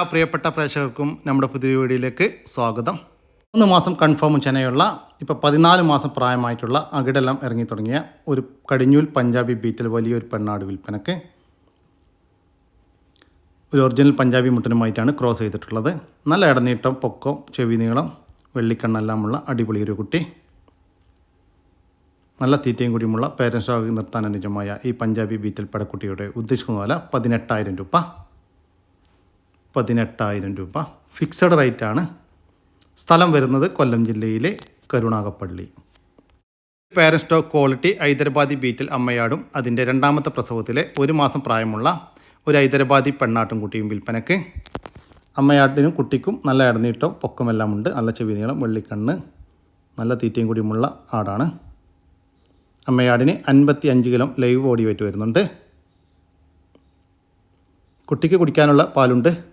ആ പ്രിയപ്പെട്ട പ്രേക്ഷകർക്കും നമ്മുടെ പുതിയ വീഡിയോയിലേക്ക് സ്വാഗതം. മൂന്ന് മാസം കൺഫേം ചെനയുള്ള ഇപ്പോൾ പതിനാല് മാസം പ്രായമായിട്ടുള്ള അകിടെല്ലാം ഇറങ്ങി തുടങ്ങിയ ഒരു കടിഞ്ഞൂൽ പഞ്ചാബി ബീറ്റിൽ വലിയൊരു പെണ്ണാട് വിൽപ്പനക്ക് ഒരു ഒറിജിനൽ പഞ്ചാബി മുട്ടനുമായിട്ടാണ് ക്രോസ് ചെയ്തിട്ടുള്ളത്. നല്ല ഇടനീട്ടം പൊക്കം ചെവി നീളം വെള്ളിക്കണ്ണെല്ലാമുള്ള അടിപൊളി ഒരു കുട്ടി. നല്ല തീറ്റയും കൂടിയുമുള്ള പേരൻസ് നിർത്താൻ അനുജമായ ഈ പഞ്ചാബി ബീറ്റൽ പടക്കുട്ടിയുടെ ഉദ്ദേശിക്കുന്ന വില പതിനെട്ടായിരം രൂപ. പതിനെട്ടായിരം രൂപ. ഫിക്സഡ് റേറ്റാണ് സ്ഥലം വരുന്നത് കൊല്ലം ജില്ലയിലെ Karunagappally. Parent stock quality Hyderabadi Beetal അമ്മയാടും അതിന്റെ രണ്ടാമത്തെ പ്രസവത്തിലെ ഒരു മാസം പ്രായമുള്ള ഒരു ഹൈദരാബാദി പെണ്ണാട്ടും കുട്ടിയും വിൽപ്പനക്ക് അമ്മയാട്ടിനും കുട്ടിക്കും നല്ല ഇടനീട്ടം പൊക്കമെല്ലാം ഉണ്ട്. നല്ല ചെവി നീളം വെള്ളിക്കണ്ണ് നല്ല തീറ്റയും കൂടിയുമുള്ള ആടാണ്. അമ്മയാടിന് അൻപത്തി അഞ്ച് കിലോ ലൈവ് ബോഡി വരുന്നുണ്ട്. കുട്ടിക്ക് കുടിക്കാനുള്ള പാലുണ്ട്.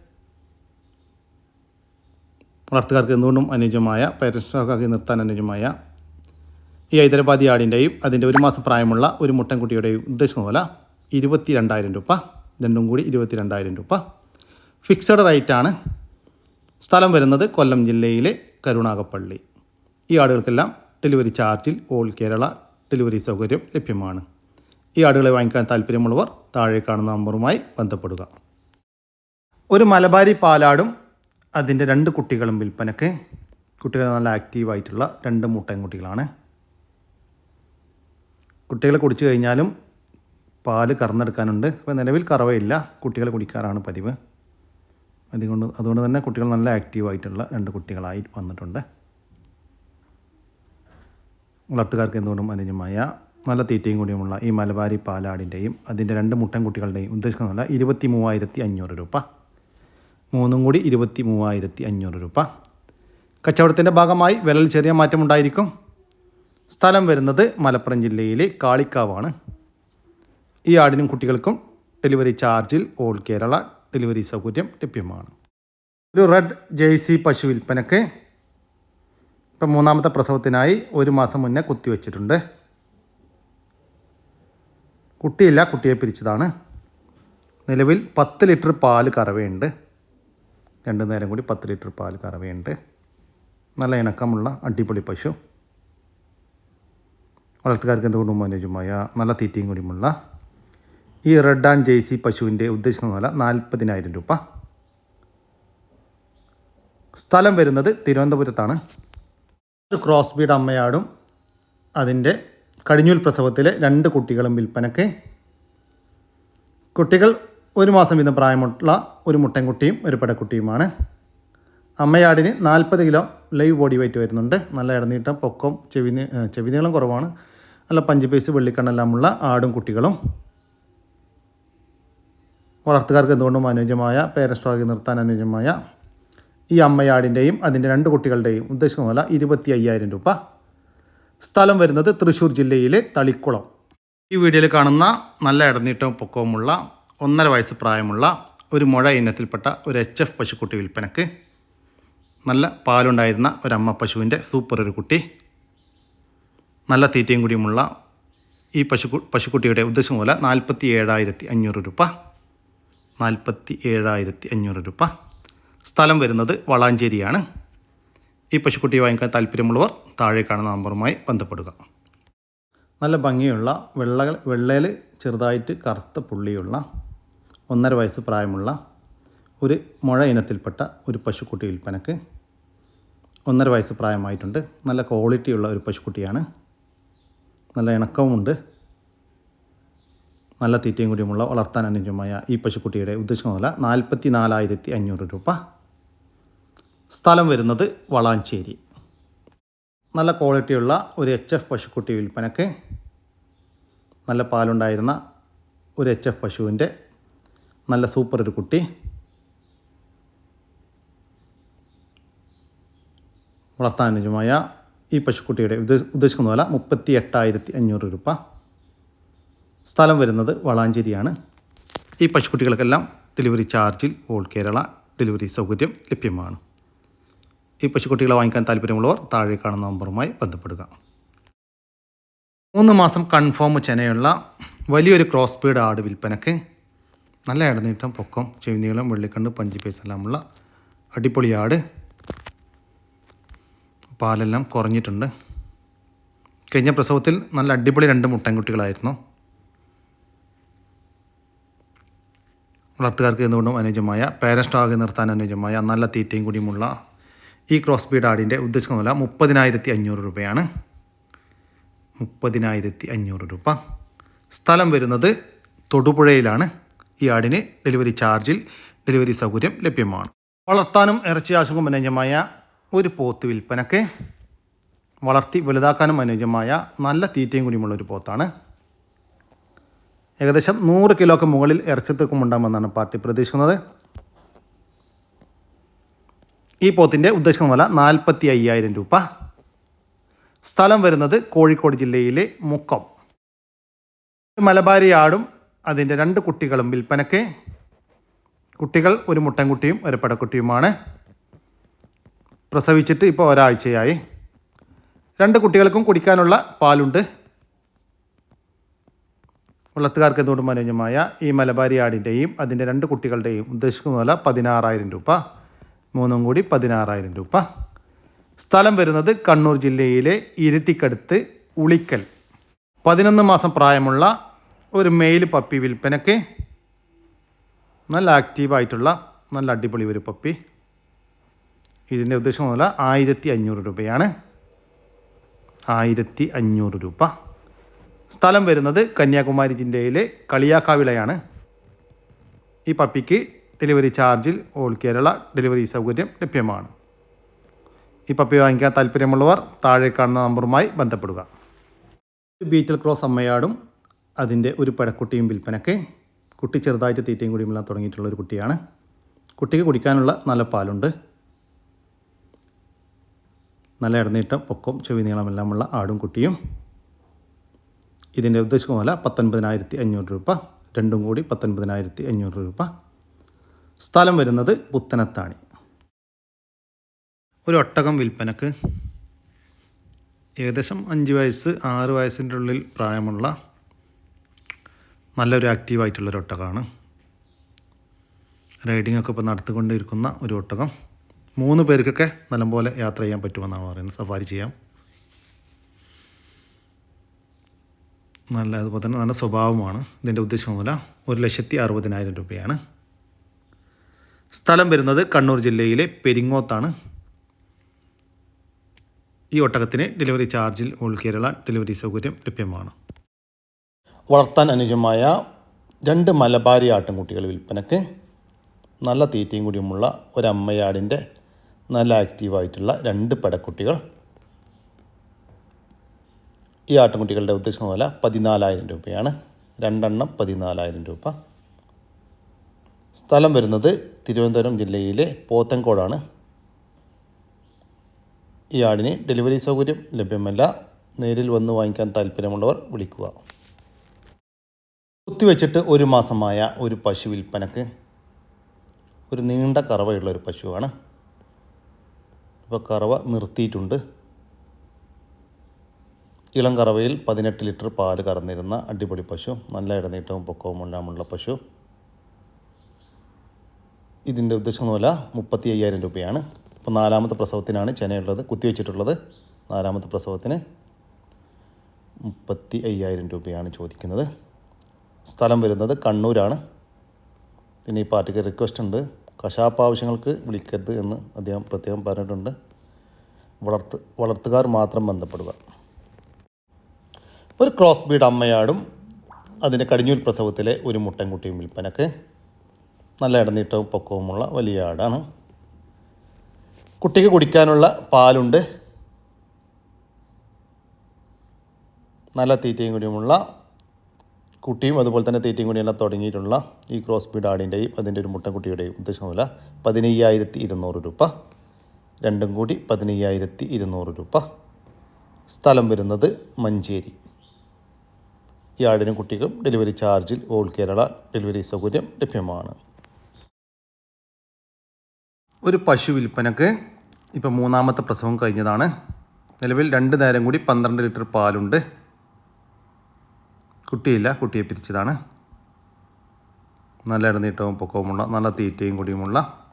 വളർത്തുകാർക്ക് എന്തുകൊണ്ടും അനുയോജ്യമായ പേരൻസ്റ്റാക്കി നിർത്താൻ അനുയോജ്യമായ ഈ ഹൈദരാബാദി ആടിന്റെയും അതിന്റെ ഒരു മാസം പ്രായമുള്ള ഒരു മുട്ടൻകുട്ടിയുടെയും ഉദ്ദേശിക്കുന്ന പോലെ ഇരുപത്തി രണ്ടായിരം രൂപ രണ്ടും കൂടി ഇരുപത്തി രണ്ടായിരം രൂപ ഫിക്സഡ് റേറ്റാണ് സ്ഥലം വരുന്നത് കൊല്ലം ജില്ലയിലെ കരുണാകപ്പള്ളി ഈ ആടുകൾക്കെല്ലാം ഡെലിവറി ചാർജിൽ ഓൾ കേരള ഡെലിവറി സൗകര്യം ലഭ്യമാണ്. ഈ ആടുകളെ വാങ്ങിക്കാൻ താല്പര്യമുള്ളവർ താഴെ കാണുന്ന നമ്പറുമായി ബന്ധപ്പെടുക. ഒരു മലബാരി പാലാടും അതിന്റെ രണ്ട് കുട്ടികളും വിൽപ്പനക്ക് കുട്ടികൾ നല്ല ആക്റ്റീവായിട്ടുള്ള രണ്ട് മുട്ടൻ കുട്ടികളാണ്. കുട്ടികളെ കുടിച്ചു കഴിഞ്ഞാലും പാൽ കറന്നെടുക്കാനുണ്ട്. ഇപ്പോൾ നിലവിൽ കറവയില്ല. കുട്ടികൾ കുടിക്കാറാണ് പതിവ്. അതുകൊണ്ട് അതുകൊണ്ട് തന്നെ കുട്ടികൾ നല്ല ആക്റ്റീവായിട്ടുള്ള രണ്ട് കുട്ടികളായി വന്നിട്ടുണ്ട്. വളർത്തുകാർക്ക് എന്തുകൊണ്ടും അനുജമായ നല്ല തീറ്റയും കൂടിയുമുള്ള ഈ മലബാരി പാലാടിന്റെയും അതിന്റെ രണ്ട് മുട്ടൻ കുട്ടികളുടെയും ഉദ്ദേശിക്കുന്നതല്ല ഇരുപത്തി മൂവായിരത്തി അഞ്ഞൂറ് രൂപ. മൂന്നും കൂടി ഇരുപത്തി മൂവായിരത്തി അഞ്ഞൂറ് രൂപ. കച്ചവടത്തിന്റെ ഭാഗമായി വിലയിൽ ചെറിയ മാറ്റമുണ്ടായിരിക്കും സ്ഥലം വരുന്നത് മലപ്പുറം ജില്ലയിലെ കാളിക്കാവാണ്. ഈ ആടിനും കുട്ടികൾക്കും ഡെലിവറി ചാർജിൽ ഓൾ കേരള ഡെലിവറി സൗകര്യം ലഭ്യമാണ്. ഒരു റെഡ് ജേഴ്സി പശു വിൽപ്പനക്ക് ഇപ്പം മൂന്നാമത്തെ പ്രസവത്തിനായി ഒരു മാസം മുന്നേ കുത്തിവെച്ചിട്ടുണ്ട് കുട്ടിയില്ല കുട്ടിയെ പിരിച്ചതാണ്. നിലവിൽ പത്ത് ലിറ്റർ പാൽ കറവയുണ്ട്. രണ്ട് നേരം കൂടി പത്ത് ലിറ്റർ പാൽ കറവയുണ്ട്. നല്ല ഇണക്കമുള്ള അടിപൊളി പശു. വളർത്തുകാർക്ക് എന്തുകൊണ്ടും അനുയോജ്യമായ നല്ല തീറ്റയും കൂടിയുമുള്ള ഈ റെഡ് ആൻഡ് ജേഴ്സി പശുവിന്റെ ഉദ്ദേശിക്കുന്ന വില നാൽപ്പതിനായിരം രൂപ. സ്ഥലം വരുന്നത് തിരുവനന്തപുരത്താണ്. ഒരു ക്രോസ് ബീഡ് അമ്മയാടും അതിന്റെ കടിഞ്ഞൂൽ പ്രസവത്തിലെ രണ്ട് കുട്ടികളും വിൽപ്പനയ്ക്ക്. കുട്ടികൾ ഒരു മാസം വീതം പ്രായമുള്ള ഒരു മുട്ടൻകുട്ടിയും ഒരു പെടക്കുട്ടിയുമാണ്. അമ്മയാടിന് നാൽപ്പത് കിലോ ലൈവ് ബോഡി വെയിറ്റ് വരുന്നുണ്ട്. നല്ല ഇടനീട്ടം പൊക്കം ചെവി ചെവി നീളം കുറവാണ്. നല്ല പഞ്ച് പീസ് വെള്ളിക്കണ്ണെല്ലാമുള്ള ആടും കുട്ടികളും. വളർത്തുകാർക്ക് എന്തുകൊണ്ടും അനുയോജ്യമായ പേരസ്ട്രോഗി നിർത്താൻ അനുയോജ്യമായ ഈ അമ്മയാടിന്റെയും അതിന്റെ രണ്ട് കുട്ടികളുടെയും ഉദ്ദേശിക്കുന്ന പോലെ ഇരുപത്തി അയ്യായിരം രൂപ. സ്ഥലം വരുന്നത് തൃശ്ശൂർ ജില്ലയിലെ തളിക്കുളം. ഈ വീഡിയോയിൽ കാണുന്ന നല്ല ഇടനീട്ടവും പൊക്കവുമുള്ള ഒന്നര വയസ്സ് പ്രായമുള്ള ഒരു മുഴ ഇനത്തിൽപ്പെട്ട ഒരു എച്ച് എഫ് പശുക്കുട്ടി വിൽപ്പനക്ക് നല്ല പാലുണ്ടായിരുന്ന ഒരമ്മ പശുവിന്റെ സൂപ്പർ ഒരു കുട്ടി. നല്ല തീറ്റയും കൂടിയുമുള്ള ഈ പശു പശുക്കുട്ടിയുടെ ഉദ്ദേശം പോലെ നാൽപ്പത്തി ഏഴായിരത്തി അഞ്ഞൂറ് രൂപ. നാൽപ്പത്തി ഏഴായിരത്തി അഞ്ഞൂറ് രൂപ. സ്ഥലം വരുന്നത് വളാഞ്ചേരിയാണ്. ഈ പശുക്കുട്ടി വാങ്ങിക്കാൻ താല്പര്യമുള്ളവർ താഴെ കാണുന്ന നമ്പറുമായി ബന്ധപ്പെടുക. നല്ല ഭംഗിയുള്ള വെള്ള വെള്ളയിൽ ചെറുതായിട്ട് കറുത്ത പുള്ളിയുള്ള ഒന്നര വയസ്സ് പ്രായമുള്ള ഒരു മുഴ ഇനത്തിൽപ്പെട്ട ഒരു പശുക്കുട്ടി വിൽപ്പനക്ക് ഒന്നര വയസ്സ് പ്രായമായിട്ടുണ്ട്. നല്ല ക്വാളിറ്റിയുള്ള ഒരു പശുക്കുട്ടിയാണ്. നല്ല ഇണക്കവുമുണ്ട്. നല്ല തീറ്റയും കൂടിയുമുള്ള വളർത്താൻ അനുയോജ്യമായ ഈ പശുക്കുട്ടിയുടെ ഉദ്ദേശം മുതല നാൽപ്പത്തി നാലായിരത്തി അഞ്ഞൂറ് രൂപ. സ്ഥലം വരുന്നത് വളാഞ്ചേരി. നല്ല ക്വാളിറ്റിയുള്ള ഒരു എച്ച് എഫ് പശുക്കുട്ടി വിൽപ്പനക്ക് നല്ല പാലുണ്ടായിരുന്ന ഒരു എച്ച് എഫ് പശുവിന്റെ നല്ല സൂപ്പർ ഒരു കുട്ടി. വളർത്താൻ അനുജമായ ഈ പശുക്കുട്ടിയുടെ ഉദ്ദേശിക്കുന്ന വില മുപ്പത്തി എട്ടായിരത്തി അഞ്ഞൂറ് രൂപ. സ്ഥലം വരുന്നത് വളാഞ്ചേരിയാണ്. ഈ പശുക്കുട്ടികൾക്കെല്ലാം ഡെലിവറി ചാർജിൽ ഓൾ കേരള ഡെലിവറി സൗകര്യം ലഭ്യമാണ്. ഈ പശുക്കുട്ടികളെ വാങ്ങിക്കാൻ താല്പര്യമുള്ളവർ താഴെ കാണുന്ന നമ്പറുമായി ബന്ധപ്പെടുക. മൂന്ന് മാസം കൺഫേം ചെനയുള്ള വലിയൊരു ക്രോസ് ബീഡ് ആട് വിൽപ്പനക്ക് നല്ല ഇടനീട്ടം പൊക്കം ചെവിനീളം വെള്ളിക്കണ്ട് പഞ്ചിപ്പേസ് പൈസ എല്ലാമുള്ള അടിപൊളി ആട്. പാലെല്ലാം കുറഞ്ഞിട്ടുണ്ട്. കഴിഞ്ഞ പ്രസവത്തിൽ നല്ല അടിപൊളി രണ്ട് മുട്ടൻകുട്ടികളായിരുന്നു. വളർത്തുകാർക്ക് എന്തുകൊണ്ടും അനുയോജ്യമായ പാരസ്റ്റാഗ് നിർത്താൻ അനുയോജ്യമായ നല്ല തീറ്റയും കൂടിയുമുള്ള ഈ ക്രോസ് ബീഡ് ആടിന്റെ ഉദ്ദേശിക്കുന്ന വില മുപ്പതിനായിരത്തി അഞ്ഞൂറ് രൂപയാണ്. മുപ്പതിനായിരത്തി അഞ്ഞൂറ് രൂപ. സ്ഥലം വരുന്നത് തൊടുപുഴയിലാണ്. ഈ ആടിന് ഡെലിവറി ചാർജിൽ ഡെലിവറി സൗകര്യം ലഭ്യമാണ്. വളർത്താനും ഇറച്ചി ആശുഖം അനുയോജ്യമായ ഒരു പോത്ത് വിൽപ്പനക്ക് വളർത്തി വലുതാക്കാനും അനുയോജ്യമായ നല്ല തീറ്റയും കൂടിയുമുള്ള ഒരു പോത്താണ്. ഏകദേശം നൂറ് കിലോക്ക് മുകളിൽ ഇറച്ചിത്തൂക്കം ഉണ്ടാകുമെന്നാണ് പാർട്ടി പ്രതീക്ഷിക്കുന്നത്. ഈ പോത്തിന്റെ ഉദ്ദേശിക്കുന്ന വില നാൽപ്പത്തി അയ്യായിരം രൂപ. സ്ഥലം വരുന്നത് കോഴിക്കോട് ജില്ലയിലെ മുക്കം. മലബാരി ആടും അതിന്റെ രണ്ട് കുട്ടികളും വിൽപ്പനയ്ക്ക്. കുട്ടികൾ ഒരു മുട്ടൻകുട്ടിയും ഒരു പടക്കുട്ടിയുമാണ്. പ്രസവിച്ചിട്ട് ഇപ്പോൾ ഒരാഴ്ചയായി. രണ്ട് കുട്ടികൾക്കും കുടിക്കാനുള്ള പാലുണ്ട്. വളർത്തുകാർക്ക് എന്തുകൊണ്ടും അനുയോജ്യമായ ഈ മലബാരി ആടിന്റെയും അതിന്റെ രണ്ട് കുട്ടികളുടെയും ഉദ്ദേശിക്കുന്ന വില പതിനാറായിരം രൂപ. മൂന്നും കൂടി പതിനാറായിരം രൂപ. സ്ഥലം വരുന്നത് കണ്ണൂർ ജില്ലയിലെ ഇരിട്ടിക്കടുത്ത് ഉളിക്കൽ. പതിനൊന്ന് മാസം പ്രായമുള്ള ഒരു മെയിൽ പപ്പി വിൽപ്പനയ്ക്ക് നല്ല ആക്റ്റീവായിട്ടുള്ള നല്ല അടിപൊളി ഒരു പപ്പി. ഇതിന്റെ ഉദ്ദേശം മുതൽ ആയിരത്തി അഞ്ഞൂറ് രൂപയാണ്. ആയിരത്തി അഞ്ഞൂറ് രൂപ. സ്ഥലം വരുന്നത് കന്യാകുമാരി ജില്ലയിലെ കളിയാക്കാവിളയാണ്. ഈ പപ്പിക്ക് ഡെലിവറി ചാർജിൽ ഓൾ കേരള ഡെലിവറി സൗകര്യം ലഭ്യമാണ്. ഈ പപ്പി വാങ്ങിക്കാൻ താല്പര്യമുള്ളവർ താഴെ കാണുന്ന നമ്പറുമായി ബന്ധപ്പെടുക. ബീറ്റൽ ക്രോസ് അമ്മയാടും അതിന്റെ ഒരു പഴക്കുട്ടിയും വിൽപ്പനയ്ക്ക് കുട്ടി ചെറുതായിട്ട് തീറ്റയും കൂടിയുമെല്ലാം തുടങ്ങിയിട്ടുള്ള ഒരു കുട്ടിയാണ്. കുട്ടിക്ക് കുടിക്കാനുള്ള നല്ല പാലുണ്ട്. നല്ല ഇടനീട്ടം പൊക്കം ചെവി നീളമെല്ലാമുള്ള ആടും കുട്ടിയും. ഇതിന്റെ ഉദ്ദേശിക്കുന്ന വില പത്തൊൻപതിനായിരത്തി അഞ്ഞൂറ് രൂപ. രണ്ടും കൂടി പത്തൊൻപതിനായിരത്തി അഞ്ഞൂറ് രൂപ. സ്ഥലം വരുന്നത് പുത്തനത്താണി. ഒരു ഒട്ടകം വിൽപ്പനക്ക് ഏകദേശം അഞ്ച് വയസ്സ് ആറ് വയസ്സിന്റെ ഉള്ളിൽ പ്രായമുള്ള നല്ലൊരു ആക്റ്റീവായിട്ടുള്ളൊരു ഒട്ടകമാണ്. റൈഡിംഗ് ഒക്കെ ഇപ്പോൾ നടത്തിക്കൊണ്ടിരിക്കുന്ന ഒരു ഒട്ടകം. മൂന്ന് പേർക്കൊക്കെ നല്ലപോലെ യാത്ര ചെയ്യാൻ പറ്റുമെന്നാണ് പറയുന്നത്. സഫാരി ചെയ്യാം. നല്ല അതുപോലെ തന്നെ നല്ല സ്വഭാവമാണ്. ഇതിന്റെ ഉദ്ദേശം വില ഒരു ലക്ഷത്തി അറുപതിനായിരം രൂപയാണ്. സ്ഥലം വരുന്നത് കണ്ണൂർ ജില്ലയിലെ പെരിങ്ങോത്താണ്. ഈ ഒട്ടകത്തിന് ഡെലിവറി ചാർജിൽ ഓൾ കേരള ഡെലിവറി സൗകര്യം ലഭ്യമാണ്. വളർത്താൻ അനുയോജ്യമായ രണ്ട് മലബാരി ആട്ടിൻകുട്ടികൾ വിൽപ്പനക്ക് നല്ല തീറ്റയും കൂടിയുമുള്ള ഒരമ്മയാടിന്റെ നല്ല ആക്റ്റീവായിട്ടുള്ള രണ്ട് പടക്കുട്ടികൾ. ഈ ആട്ടിൻകുട്ടികളുടെ ഉദ്ദേശം വില പതിനാലായിരം രൂപയാണ്. രണ്ടെണ്ണം പതിനാലായിരം രൂപ. സ്ഥലം വരുന്നത് തിരുവനന്തപുരം ജില്ലയിലെ പോത്തൻകോടാണ്. ഈ ആടിന് ഡെലിവറി സൗകര്യം ലഭ്യമല്ല. നേരിൽ വന്ന് വാങ്ങിക്കാൻ താല്പര്യമുള്ളവർ വിളിക്കുക. കുത്തിവെച്ചിട്ട് ഒരു മാസമായ ഒരു പശു വിൽപ്പനക്ക് ഒരു നീണ്ട കറവയുള്ള ഒരു പശുവാണ്. ഇപ്പോൾ കറവ നിർത്തിയിട്ടുണ്ട്. ഇളം കറവയിൽ പതിനെട്ട് ലിറ്റർ പാൽ കറന്നിരുന്ന അടിപൊളി പശു നല്ല ഇടനീട്ടവും പൊക്കവും എല്ലാമുള്ള പശു. ഇതിന്റെ ഉദ്ദേശം വില മുപ്പത്തി അയ്യായിരം രൂപയാണ്. ഇപ്പോൾ നാലാമത്തെ പ്രസവത്തിനാണ് ചെനയുള്ളത് കുത്തിവെച്ചിട്ടുള്ളത്. നാലാമത്തെ പ്രസവത്തിന് മുപ്പത്തി അയ്യായിരം രൂപയാണ് ചോദിക്കുന്നത്. സ്ഥലം വരുന്നത് കണ്ണൂരാണ്. പിന്നെ ഈ പാർട്ടിക്ക് റിക്വസ്റ്റ് ഉണ്ട്. കശാപ്പ് ആവശ്യങ്ങൾക്ക് വിളിക്കരുത് എന്ന് അദ്ദേഹം പ്രത്യേകം പറഞ്ഞിട്ടുണ്ട്. വളർത്ത് വളർത്തുകാർ മാത്രം ബന്ധപ്പെടുക. ഒരു ക്രോസ് ബീഡ് അമ്മയാടും അതിന്റെ കടിഞ്ഞൂൽ പ്രസവത്തിലെ ഒരു മുട്ടൻകുട്ടിയും വിൽപ്പനക്ക്. നല്ല ഇടനീട്ടവും പൊക്കവുമുള്ള വലിയ ആടാണ്. കുട്ടിക്ക് കുടിക്കാനുള്ള പാലുണ്ട്. നല്ല തീറ്റയും കൂടിയുമുള്ള കുട്ടിയും അതുപോലെ തന്നെ തീറ്റയും കൂടിയെല്ലാം തുടങ്ങിയിട്ടുള്ള ഈ ക്രോസ് ബീഡ് ആടിന്റെയും അതിന്റെ ഒരു മുട്ടൻകുട്ടിയുടെയും ഉദ്ദേശം വില പതിനയ്യായിരത്തി ഇരുന്നൂറ് രൂപ. രണ്ടും കൂടി പതിനയ്യായിരത്തി ഇരുന്നൂറ് രൂപ. സ്ഥലം വരുന്നത് മഞ്ചേരി. ഈ ആടിനും കുട്ടിക്കും ഡെലിവറി ചാർജിൽ ഓൾ കേരള ഡെലിവറി സൗകര്യം ലഭ്യമാണ്. ഒരു പശു വിൽപ്പനക്ക് ഇപ്പോൾ മൂന്നാമത്തെ പ്രസവം കഴിഞ്ഞതാണ്. നിലവിൽ രണ്ട് നേരം കൂടി പന്ത്രണ്ട് ലിറ്റർ പാലുണ്ട്. കുട്ടിയില്ല കുട്ടിയെ പിരിച്ചതാണ്. നല്ല ഇടനീട്ടവും പൊക്കവുമുള്ള നല്ല തീറ്റയും കൂടിയുമുള്ള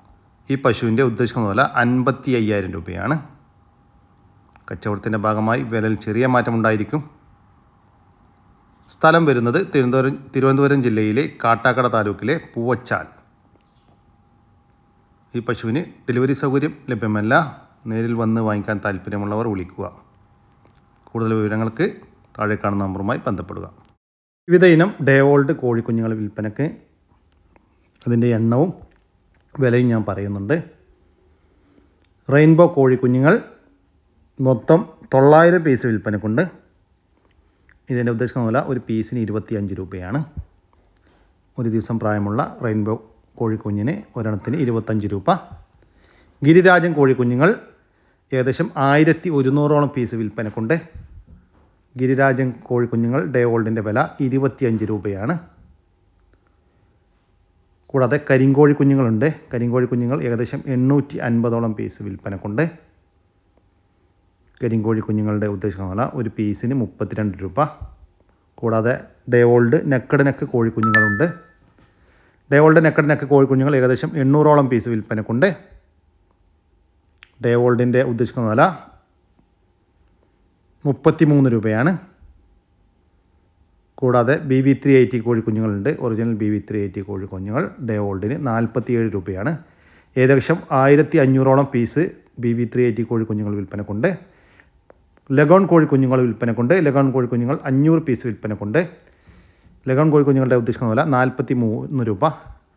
ഈ പശുവിന്റെ ഉദ്ദേശിക്കുന്ന വില അൻപത്തി അയ്യായിരം രൂപയാണ്. കച്ചവടത്തിന്റെ ഭാഗമായി വിലയിൽ ചെറിയ മാറ്റമുണ്ടായിരിക്കും. സ്ഥലം വരുന്നത് തിരുവനന്തപുരം തിരുവനന്തപുരം ജില്ലയിലെ കാട്ടാക്കട താലൂക്കിലെ പൂവച്ചാൽ. ഈ പശുവിന് ഡെലിവറി സൗകര്യം ലഭ്യമല്ല. നേരിൽ വന്ന് വാങ്ങിക്കാൻ താല്പര്യമുള്ളവർ വിളിക്കുക. കൂടുതൽ വിവരങ്ങൾക്ക് താഴെ കാണുന്ന നമ്പറുമായി ബന്ധപ്പെടുക. വിവിധ ഇനം ഡേ ഓൾഡ് കോഴിക്കുഞ്ഞുങ്ങൾ വിൽപ്പനയ്ക്ക് അതിന്റെ എണ്ണവും വിലയും ഞാൻ പറയുന്നുണ്ട്. റെയിൻബോ കോഴിക്കുഞ്ഞുങ്ങൾ മൊത്തം തൊള്ളായിരം പീസ് വിൽപ്പനക്കുണ്ട്. ഇതിന്റെ ഉദ്ദേശിക്കുന്ന വില ഒരു പീസിന് ഇരുപത്തിയഞ്ച് രൂപയാണ്. ഒരു ദിവസം പ്രായമുള്ള റെയിൻബോ കോഴിക്കുഞ്ഞിന് ഒരെണ്ണത്തിന് ഇരുപത്തഞ്ച് രൂപ. ഗിരിരാജൻ കോഴിക്കുഞ്ഞുങ്ങൾ ഏകദേശം ആയിരത്തി ഒരുന്നൂറോളം പീസ് വിൽപ്പനക്കുണ്ട്. ഗിരിരാജൻ കോഴിക്കുഞ്ഞുങ്ങൾ ഡേ ഓൾഡിന്റെ വില ഇരുപത്തിയഞ്ച് രൂപയാണ്. കൂടാതെ കരിങ്കോഴി കുഞ്ഞുങ്ങളുണ്ട്. കരിങ്കോഴി കുഞ്ഞുങ്ങൾ ഏകദേശം എണ്ണൂറ്റി അൻപതോളം പീസ് വിൽപ്പനക്കുണ്ട്. കരിങ്കോഴി കുഞ്ഞുങ്ങളുടെ ഉദ്ദേശിക്കുന്ന വില ഒരു പീസിന് മുപ്പത്തിരണ്ട് രൂപ. കൂടാതെ ഡേ ഓൾഡ് നെക്കഡ് നെക്ക് കോഴിക്കുഞ്ഞുങ്ങളുണ്ട് ഡേ ഓൾഡ് നെക്കഡ് നെക്ക് കോഴിക്കുഞ്ഞുങ്ങൾ ഏകദേശം എണ്ണൂറോളം പീസ് വിൽപ്പനക്കുണ്ട്. ഡേ ഓൾഡിന്റെ ഉദ്ദേശിക്കുന്ന വില മുപ്പത്തി മൂന്ന് രൂപയാണ്. കൂടാതെ B V three eighty കോഴിക്കുഞ്ഞുങ്ങളുണ്ട്. Original B V three eighty കോഴിക്കുഞ്ഞുങ്ങൾ. Day ഓൾഡിന് നാൽപ്പത്തിയേഴ് രൂപയാണ്. ഏകദേശം ആയിരത്തി അഞ്ഞൂറോളം piece B V three eighty കോഴിക്കുഞ്ഞുങ്ങൾ വിൽപ്പനക്കുണ്ട്. ലഗോൺ കോഴിക്കുഞ്ഞുങ്ങൾ വിൽപ്പനക്കുണ്ട്. ലഗോൺ കോഴിക്കുഞ്ഞുങ്ങൾ അഞ്ഞൂറ് പീസ് വിൽപ്പനക്കുണ്ട്. ലഗോൺ കോഴിക്കുഞ്ഞുങ്ങളുടെ ഉദ്ദേശിക്കുന്ന വില നാൽപ്പത്തി മൂന്ന് രൂപ.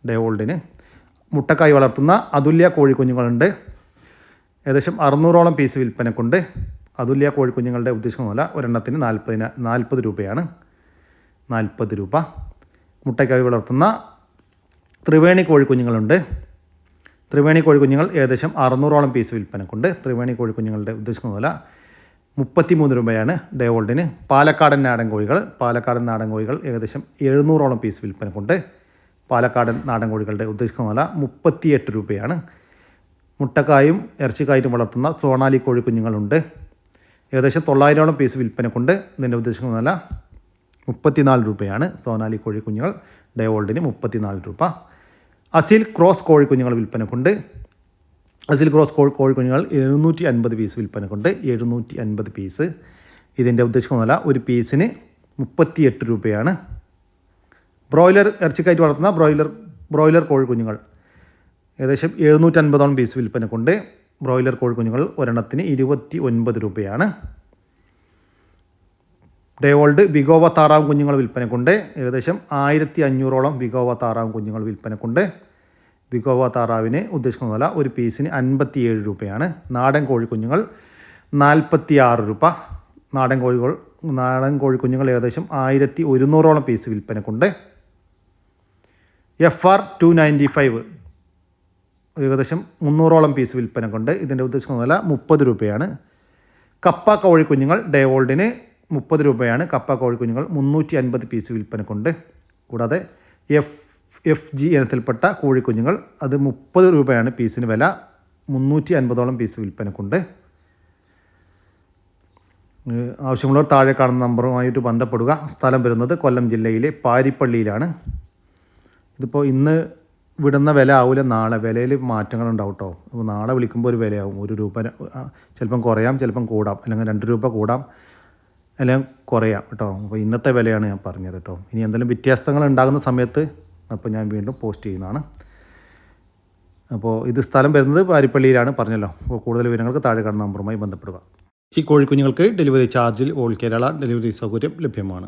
ഡേ ഓൾഡിന് മുട്ടക്കായി വളർത്തുന്ന അതുല്യ കോഴിക്കുഞ്ഞുങ്ങളുണ്ട്. ഏകദേശം അറുന്നൂറോളം പീസ് വിൽപ്പനക്കുണ്ട്. അതുല്യ കോഴിക്കുഞ്ഞുങ്ങളുടെ ഉദ്ദേശിക്കുന്ന ഒരെണ്ണത്തിന് നാൽപ്പതിന് നാൽപ്പത് രൂപയാണ്. നാൽപ്പത് രൂപ. മുട്ടയ്ക്കായി വളർത്തുന്ന ത്രിവേണി കോഴിക്കുഞ്ഞുങ്ങളുണ്ട്. ത്രിവേണി കോഴിക്കുഞ്ഞുങ്ങൾ ഏകദേശം അറുന്നൂറോളം പീസ് വിൽപ്പനക്കുണ്ട്. ത്രിവേണി കോഴിക്കുഞ്ഞുങ്ങളുടെ ഉദ്ദേശിക്കുന്ന വില മുപ്പത്തിമൂന്ന് രൂപയാണ് ഡേ ഓൾഡിന് പാലക്കാടൻ നാടൻ കോഴികൾ പാലക്കാടൻ നാടൻ കോഴികൾ ഏകദേശം എഴുന്നൂറോളം പീസ് വിൽപ്പനക്കുണ്ട്. പാലക്കാടൻ നാടൻ കോഴികളുടെ ഉദ്ദേശിക്കുന്ന വില മുപ്പത്തിയെട്ട് രൂപയാണ്. മുട്ടക്കായും ഇറച്ചിക്കായിട്ടും വളർത്തുന്ന സോണാലി കോഴിക്കുഞ്ഞുങ്ങളുണ്ട്. ഏകദേശം തൊള്ളായിരോളം പീസ് വിൽപ്പനക്കുണ്ട്. ഇതിന്റെ ഉദ്ദേശിക്കുന്ന വില മുപ്പത്തിനാല് രൂപയാണ്. സോനാലി കോഴിക്കുഞ്ഞുങ്ങൾ ഡേ ഓൾഡിന് മുപ്പത്തിനാല് രൂപ. അസിൽ ക്രോസ് കോഴിക്കുഞ്ഞുങ്ങൾ വിൽപ്പനക്കുണ്ട്. അസിൽ ക്രോസ് കോഴി കോഴിക്കുഞ്ഞുങ്ങൾ എഴുന്നൂറ്റി അൻപത് പീസ് വിൽപ്പനക്കുണ്ട്. എഴുന്നൂറ്റി അൻപത് പീസ് ഇതിന്റെ ഉദ്ദേശിക്കുന്ന വില ഒരു പീസിന് മുപ്പത്തിയെട്ട് രൂപയാണ്. ബ്രോയിലർ ഇറച്ചിക്കായിട്ട് വളർത്തുന്ന ബ്രോയിലർ ബ്രോയിലർ കോഴിക്കുഞ്ഞുങ്ങൾ. ഏകദേശം എഴുന്നൂറ്റൻപതോളം പീസ് വിൽപ്പനക്കുണ്ട്. ബ്രോയിലർ കോഴിക്കുഞ്ഞുങ്ങൾ ഒരെണ്ണത്തിന് ഇരുപത്തി ഒൻപത് രൂപയാണ്. ഡേ ഓൾഡ് വിഗോവ താറാവ് കുഞ്ഞുങ്ങൾ വിൽപ്പനക്കുണ്ട്. ഏകദേശം ആയിരത്തി അഞ്ഞൂറോളം വിഗോവ താറാവ് കുഞ്ഞുങ്ങൾ വിൽപ്പനക്കുണ്ട്. വിഗോവ താറാവിന് ഉദ്ദേശിക്കുന്ന വില ഒരു പീസിന് അൻപത്തിയേഴ് രൂപയാണ്. നാടൻ കോഴിക്കുഞ്ഞുങ്ങൾ നാൽപ്പത്തി ആറ് രൂപ. നാടൻ കോഴികൾ നാടൻ കോഴിക്കുഞ്ഞുങ്ങൾ ഏകദേശം ആയിരത്തി ഒരുന്നൂറോളം piece വിൽപ്പനക്കുണ്ട്. F R two ninety five ഏകദേശം മുന്നൂറോളം പീസ് വിൽപ്പന കൊണ്ട് ഇതിന്റെ ഉദ്ദേശിക്കുന്ന വില മുപ്പത് രൂപയാണ്. കപ്പ കോഴിക്കുഞ്ഞുങ്ങൾ ഡേ ഓൾഡിന് മുപ്പത് രൂപയാണ്. കപ്പ കോഴിക്കുഞ്ഞുങ്ങൾ മുന്നൂറ്റി അൻപത് പീസ് വിൽപ്പന കൊണ്ട്. കൂടാതെ എഫ് എഫ് ജി ഇനത്തിൽപ്പെട്ട കോഴിക്കുഞ്ഞുങ്ങൾ അത് മുപ്പത് രൂപയാണ് പീസിന് വില. മുന്നൂറ്റി അൻപതോളം പീസ് കൊണ്ട്. ആവശ്യമുള്ളവർ താഴെ കാണുന്ന നമ്പറുമായിട്ട് ബന്ധപ്പെടുക. സ്ഥലം വരുന്നത് കൊല്ലം ജില്ലയിലെ പാരിപ്പള്ളിയിലാണ്. ഇതിപ്പോൾ ഇന്ന് വിടുന്ന വില ആവില്ല നാളെ. വിലയിൽ മാറ്റങ്ങൾ ഉണ്ടാവും കേട്ടോ അപ്പോൾ നാളെ വിളിക്കുമ്പോൾ ഒരു വിലയാവും. ഒരു രൂപ ചിലപ്പം കുറയാം ചിലപ്പം കൂടാം. അല്ലെങ്കിൽ രണ്ട് രൂപ കൂടാം അല്ലെങ്കിൽ കുറയാം കേട്ടോ. അപ്പോൾ ഇന്നത്തെ വിലയാണ് ഞാൻ പറഞ്ഞത് കേട്ടോ. ഇനി എന്തെങ്കിലും വ്യത്യാസങ്ങൾ ഉണ്ടാകുന്ന സമയത്ത് അപ്പോൾ ഞാൻ വീണ്ടും പോസ്റ്റ് ചെയ്യുന്നതാണ്. അപ്പോൾ ഇത് സ്ഥലം വരുന്നത് പാരിപ്പള്ളിയിലാണ് പറഞ്ഞല്ലോ. അപ്പോൾ കൂടുതൽ വിവരങ്ങൾക്ക് താഴെ കാണുന്ന നമ്പറുമായി ബന്ധപ്പെടുക. ഈ കോഴിക്കുഞ്ഞുങ്ങൾക്ക് ഡെലിവറി ചാർജിൽ ഓൾ കേരള ഡെലിവറി സൗകര്യം ലഭ്യമാണ്.